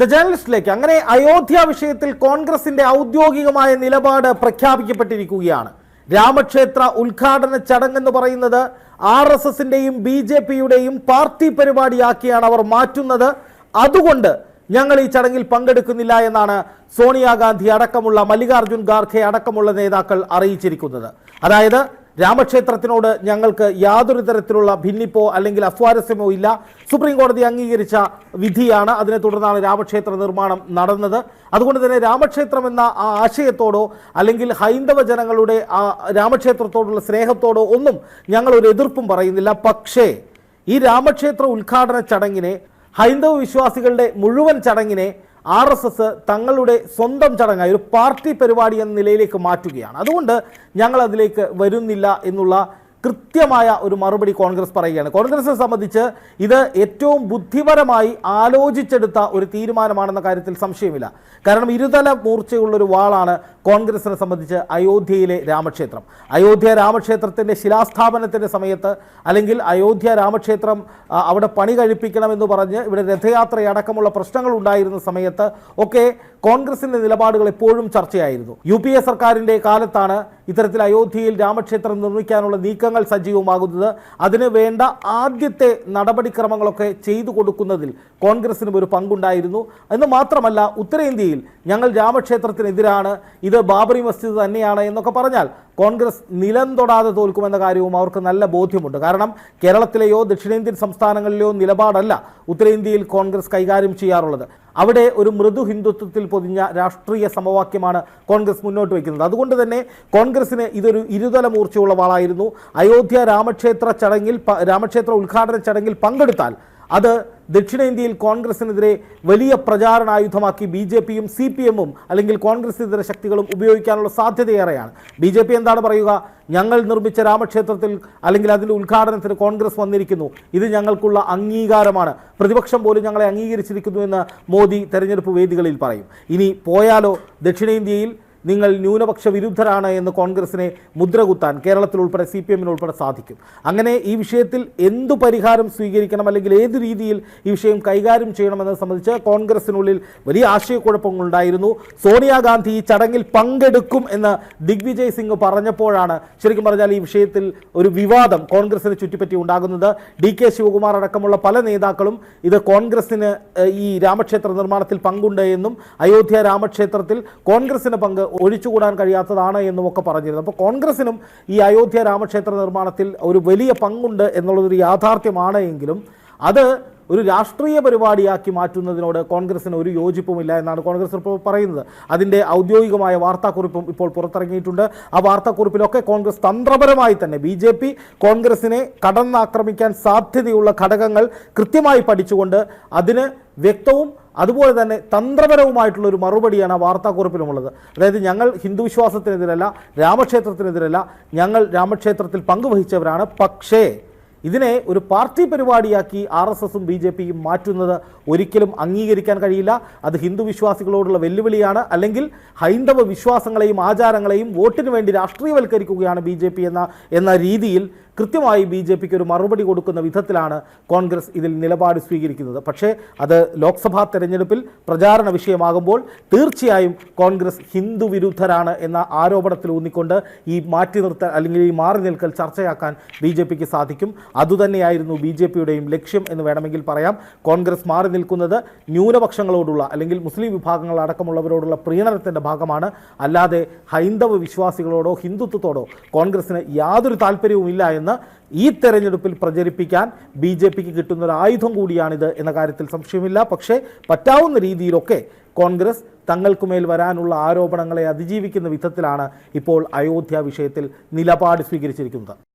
The ജേണലിസ്റ്റിലേക്ക് അങ്ങനെ അയോധ്യ വിഷയത്തിൽ കോൺഗ്രസിന്റെ ഔദ്യോഗികമായ നിലപാട് പ്രഖ്യാപിക്കപ്പെട്ടിരിക്കുകയാണ്. രാമക്ഷേത്ര ഉദ്ഘാടന ചടങ്ങെന്ന് പറയുന്നത് ആർ എസ് എസിന്റെയും ബി ജെ പിയുടെയും പാർട്ടി പരിപാടിയാക്കിയാണ് അവർ മാറ്റുന്നത്. അതുകൊണ്ട് ഞങ്ങൾ ഈ ചടങ്ങിൽ പങ്കെടുക്കുന്നില്ല എന്നാണ് സോണിയാഗാന്ധി അടക്കമുള്ള മല്ലികാർജുൻ ഖാർഖെ അടക്കമുള്ള നേതാക്കൾ അറിയിച്ചിരിക്കുന്നത്. അതായത് രാമക്ഷേത്രത്തിനോട് ഞങ്ങൾക്ക് യാതൊരു തരത്തിലുള്ള ഭിന്നിപ്പോ അല്ലെങ്കിൽ അസ്വാരസ്യമോ ഇല്ല. സുപ്രീം കോടതി അംഗീകരിച്ച വിധിയാണ്. അതിനെ തുടർന്നാണ് രാമക്ഷേത്ര നിർമ്മാണം നടന്നത്. അതുകൊണ്ട് തന്നെ രാമക്ഷേത്രം എന്ന ആ ആശയത്തോടോ അല്ലെങ്കിൽ ഹൈന്ദവ ജനങ്ങളുടെ ആ രാമക്ഷേത്രത്തോടുള്ള സ്നേഹത്തോടോ ഒന്നും ഞങ്ങൾ ഒരു എതിർപ്പും പറയുന്നില്ല. പക്ഷേ ഈ രാമക്ഷേത്ര ഉദ്ഘാടന ചടങ്ങിനെ ഹൈന്ദവ വിശ്വാസികളുടെ മുഴുവൻ ചടങ്ങിനെ ആർ എസ് എസ് തങ്ങളുടെ സ്വന്തം ചടങ്ങായി ഒരു പാർട്ടി പരിപാടി എന്ന നിലയിലേക്ക് മാറ്റുകയാണ്. അതുകൊണ്ട് ഞങ്ങൾ അതിലേക്ക് വരുന്നില്ല എന്നുള്ള കൃത്യമായ ഒരു മറുപടി കോൺഗ്രസ് പറയുകയാണ്. കോൺഗ്രസിനെ സംബന്ധിച്ച് ഇത് ഏറ്റവും ബുദ്ധിപരമായി ആലോചിച്ചെടുത്ത ഒരു തീരുമാനമാണെന്ന കാര്യത്തിൽ സംശയമില്ല. കാരണം ഇരുതല മൂർച്ചയുള്ള ഒരു വാളാണ് കോൺഗ്രസിനെ സംബന്ധിച്ച് അയോധ്യയിലെ രാമക്ഷേത്രം. അയോധ്യ രാമക്ഷേത്രത്തിന്റെ ശിലാസ്ഥാപനത്തിന്റെ സമയത്ത് അല്ലെങ്കിൽ അയോധ്യ രാമക്ഷേത്രം അവിടെ പണി കഴിപ്പിക്കണമെന്ന് പറഞ്ഞ് ഇവിടെ രഥയാത്രയടക്കമുള്ള പ്രശ്നങ്ങൾ ഉണ്ടായിരുന്ന സമയത്ത് ഒക്കെ കോൺഗ്രസിന്റെ നിലപാടുകൾ എപ്പോഴും ചർച്ചയായിരുന്നു. യു പി എ സർക്കാരിന്റെ കാലത്താണ് ഇത്തരത്തിൽ അയോധ്യയിൽ രാമക്ഷേത്രം നിർമ്മിക്കാനുള്ള നീക്കങ്ങൾ സജീവമാകുന്നത്. അതിന് വേണ്ട ആദ്യത്തെ നടപടിക്രമങ്ങളൊക്കെ ചെയ്തു കൊടുക്കുന്നതിൽ കോൺഗ്രസിനും ഒരു പങ്കുണ്ടായിരുന്നു. എന്ന് മാത്രമല്ല ഉത്തരേന്ത്യയിൽ ഞങ്ങൾ രാമക്ഷേത്രത്തിനെതിരാണ്. ഇത് ബാബറി മസ്ജിദ് തന്നെയാണ് എന്നൊക്കെ പറഞ്ഞാൽ കോൺഗ്രസ് നിലം തൊടാതെ തോൽക്കുമെന്ന കാര്യവും അവർക്ക് നല്ല ബോധ്യമുണ്ട്. കാരണം കേരളത്തിലെയോ ദക്ഷിണേന്ത്യൻ സംസ്ഥാനങ്ങളിലെയോ നിലപാടല്ല ഉത്തരേന്ത്യയിൽ കോൺഗ്രസ് കൈകാര്യം ചെയ്യാറുള്ളത്. അവിടെ ഒരു മൃദു ഹിന്ദുത്വത്തിൽ പൊതിഞ്ഞ രാഷ്ട്രീയ സമവാക്യമാണ് കോൺഗ്രസ് മുന്നോട്ട് വയ്ക്കുന്നത്. അതുകൊണ്ട് തന്നെ കോൺഗ്രസിന് ഇതൊരു ഇരുതല മൂർച്ചയുള്ള വാളായിരുന്നു. അയോധ്യ രാമക്ഷേത്ര ചടങ്ങിൽ രാമക്ഷേത്ര ഉദ്ഘാടന ചടങ്ങിൽ പങ്കെടുത്താൽ അത് ദക്ഷിണേന്ത്യയിൽ കോൺഗ്രസിനെതിരെ വലിയ പ്രചാരണായുധമാക്കി ബി ജെ പിയും സി പി എമ്മും അല്ലെങ്കിൽ കോൺഗ്രസ് ഇതര ശക്തികളും ഉപയോഗിക്കാനുള്ള സാധ്യതയേറെയാണ്. ബി ജെ പി എന്താണ് പറയുക? ഞങ്ങൾ നിർമ്മിച്ച രാമക്ഷേത്രത്തിൽ അല്ലെങ്കിൽ അതിന്റെ ഉദ്ഘാടനത്തിന് കോൺഗ്രസ് വന്നിരിക്കുന്നു. ഇത് ഞങ്ങൾക്കുള്ള അംഗീകാരമാണ്. പ്രതിപക്ഷം പോലും ഞങ്ങളെ അംഗീകരിച്ചിരിക്കുന്നു എന്ന് മോദി തെരഞ്ഞെടുപ്പ് വേദികളിൽ പറയും. ഇനി പോയാലോ ദക്ഷിണേന്ത്യയിൽ നിങ്ങൾ ന്യൂനപക്ഷ വിരുദ്ധരാണ് എന്ന് കോൺഗ്രസിനെ മുദ്രകുത്താൻ കേരളത്തിൽ ഉൾപ്പെടെ സി പി ഉൾപ്പെടെ സാധിക്കും. അങ്ങനെ ഈ വിഷയത്തിൽ എന്തു പരിഹാരം സ്വീകരിക്കണം അല്ലെങ്കിൽ ഏത് രീതിയിൽ ഈ വിഷയം കൈകാര്യം ചെയ്യണമെന്നത് സംബന്ധിച്ച് കോൺഗ്രസിനുള്ളിൽ വലിയ ആശയക്കുഴപ്പങ്ങളുണ്ടായിരുന്നു. സോണിയാഗാന്ധി ഈ ചടങ്ങിൽ പങ്കെടുക്കും എന്ന് ദിഗ്വിജയ് സിംഗ് പറഞ്ഞപ്പോഴാണ് ശരിക്കും പറഞ്ഞാൽ ഈ വിഷയത്തിൽ ഒരു വിവാദം കോൺഗ്രസിനെ ചുറ്റിപ്പറ്റി ഉണ്ടാകുന്നത്. ഡി കെ ശിവകുമാർ അടക്കമുള്ള പല നേതാക്കളും ഇത് കോൺഗ്രസിന് ഈ രാമക്ഷേത്ര നിർമ്മാണത്തിൽ പങ്കുണ്ട് എന്നും അയോധ്യ രാമക്ഷേത്രത്തിൽ കോൺഗ്രസിന് പങ്ക് ഒഴിച്ചുകൂടാൻ കഴിയാത്തതാണ് എന്നും ഒക്കെ പറഞ്ഞിരുന്നു. അപ്പോൾ കോൺഗ്രസിനും ഈ അയോധ്യ രാമക്ഷേത്ര നിർമ്മാണത്തിൽ ഒരു വലിയ പങ്കുണ്ട് എന്നുള്ളതൊരു യാഥാർത്ഥ്യമാണ് എങ്കിലും അത് ഒരു രാഷ്ട്രീയ പരിപാടിയാക്കി മാറ്റുന്നതിനോട് കോൺഗ്രസിന് ഒരു യോജിപ്പുമില്ല എന്നാണ് കോൺഗ്രസ് ഇപ്പോൾ പറയുന്നത്. അതിന്റെ ഔദ്യോഗികമായ വാർത്താക്കുറിപ്പും ഇപ്പോൾ പുറത്തിറങ്ങിയിട്ടുണ്ട്. ആ വാർത്താക്കുറിപ്പിലൊക്കെ കോൺഗ്രസ് തന്ത്രപരമായി തന്നെ ബി ജെ പി കോൺഗ്രസിനെ കടന്നാക്രമിക്കാൻ സാധ്യതയുള്ള ഘടകങ്ങൾ കൃത്യമായി പഠിച്ചുകൊണ്ട് അതിന് വ്യക്തവും അതുപോലെ തന്നെ തന്ത്രപരവുമായിട്ടുള്ള ഒരു മറുപടിയാണ് ആ വാർത്താക്കുറിപ്പിലുമുള്ളത്. അതായത് ഞങ്ങൾ ഹിന്ദു വിശ്വാസത്തിനെതിരല്ല രാമക്ഷേത്രത്തിനെതിരല്ല ഞങ്ങൾ രാമക്ഷേത്രത്തിൽ പങ്കുവഹിച്ചവരാണ്. പക്ഷേ ഇതിനെ ഒരു പാർട്ടി പരിപാടിയാക്കി ആർ എസ് എസും ബി ജെ പിയും മാറ്റുന്നത് ഒരിക്കലും അംഗീകരിക്കാൻ കഴിയില്ല. അത് ഹിന്ദു വിശ്വാസികളോടുള്ള വെല്ലുവിളിയാണ്. അല്ലെങ്കിൽ ഹൈന്ദവ വിശ്വാസങ്ങളെയും ആചാരങ്ങളെയും വോട്ടിന് വേണ്ടി രാഷ്ട്രീയവൽക്കരിക്കുകയാണ് ബി ജെ പി എന്ന എന്ന രീതിയിൽ കൃത്യമായി ബി ജെ പിക്ക് ഒരു മറുപടി കൊടുക്കുന്ന വിധത്തിലാണ് കോൺഗ്രസ് ഇതിൽ നിലപാട് സ്വീകരിക്കുന്നത്. പക്ഷേ അത് ലോക്സഭാ തെരഞ്ഞെടുപ്പിൽ പ്രചാരണ വിഷയമാകുമ്പോൾ തീർച്ചയായും കോൺഗ്രസ് ഹിന്ദു വിരുദ്ധരാണ് എന്ന ആരോപണത്തിൽ ഊന്നിക്കൊണ്ട് ഈ മാറ്റി നിർത്തൽ അല്ലെങ്കിൽ ഈ മാറി നിൽക്കൽ ചർച്ചയാക്കാൻ ബി സാധിക്കും. അതുതന്നെയായിരുന്നു ബി ജെ പിയുടെയും ലക്ഷ്യം എന്ന് വേണമെങ്കിൽ പറയാം. കോൺഗ്രസ് മാറി നിൽക്കുന്നത് ന്യൂനപക്ഷങ്ങളോടുള്ള അല്ലെങ്കിൽ മുസ്ലിം വിഭാഗങ്ങൾ അടക്കമുള്ളവരോടുള്ള പ്രീണനത്തിന്റെ ഭാഗമാണ്. അല്ലാതെ ഹൈന്ദവ വിശ്വാസികളോടോ ഹിന്ദുത്വത്തോടോ കോൺഗ്രസിന് യാതൊരു താല്പര്യവുമില്ല എന്ന് ഈ തെരഞ്ഞെടുപ്പിൽ പ്രചരിപ്പിക്കാൻ ബി ജെ പിക്ക് കിട്ടുന്ന ഒരു ആയുധം കൂടിയാണിത് എന്ന കാര്യത്തിൽ സംശയമില്ല. പക്ഷേ പറ്റാവുന്ന രീതിയിലൊക്കെ കോൺഗ്രസ് തങ്ങൾക്കുമേൽ വരാനുള്ള ആരോപണങ്ങളെ അതിജീവിക്കുന്ന വിധത്തിലാണ് ഇപ്പോൾ അയോധ്യ വിഷയത്തിൽ നിലപാട് സ്വീകരിച്ചിരിക്കുന്നത്.